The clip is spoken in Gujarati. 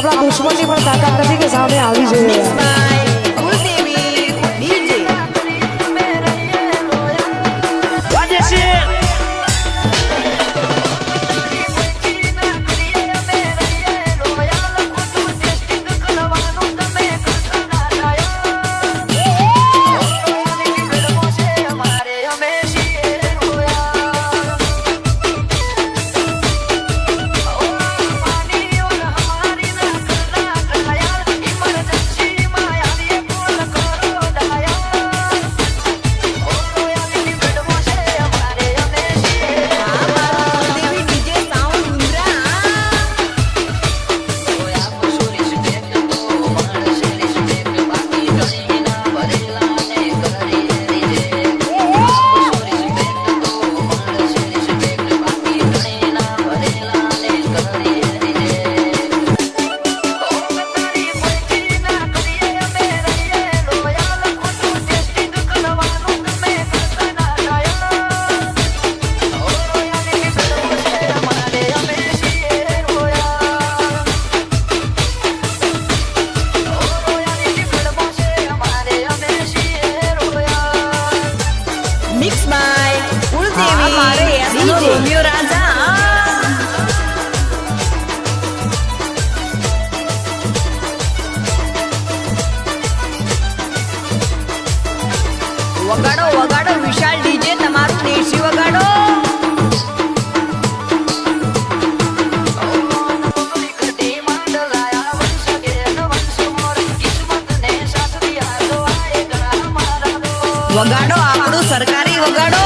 આપણા દુશ્મનની પણ તાકાત નથી કે સામે આવી જોઈએ. મિક્સ બાય કુલદેવી મારે ડીજે રોમિયો રાજા વગાડો વગાડો વિશાલ ડીજે તમારું દેશી વગાડો. વગાડો આપણું સરકારી વગાડો.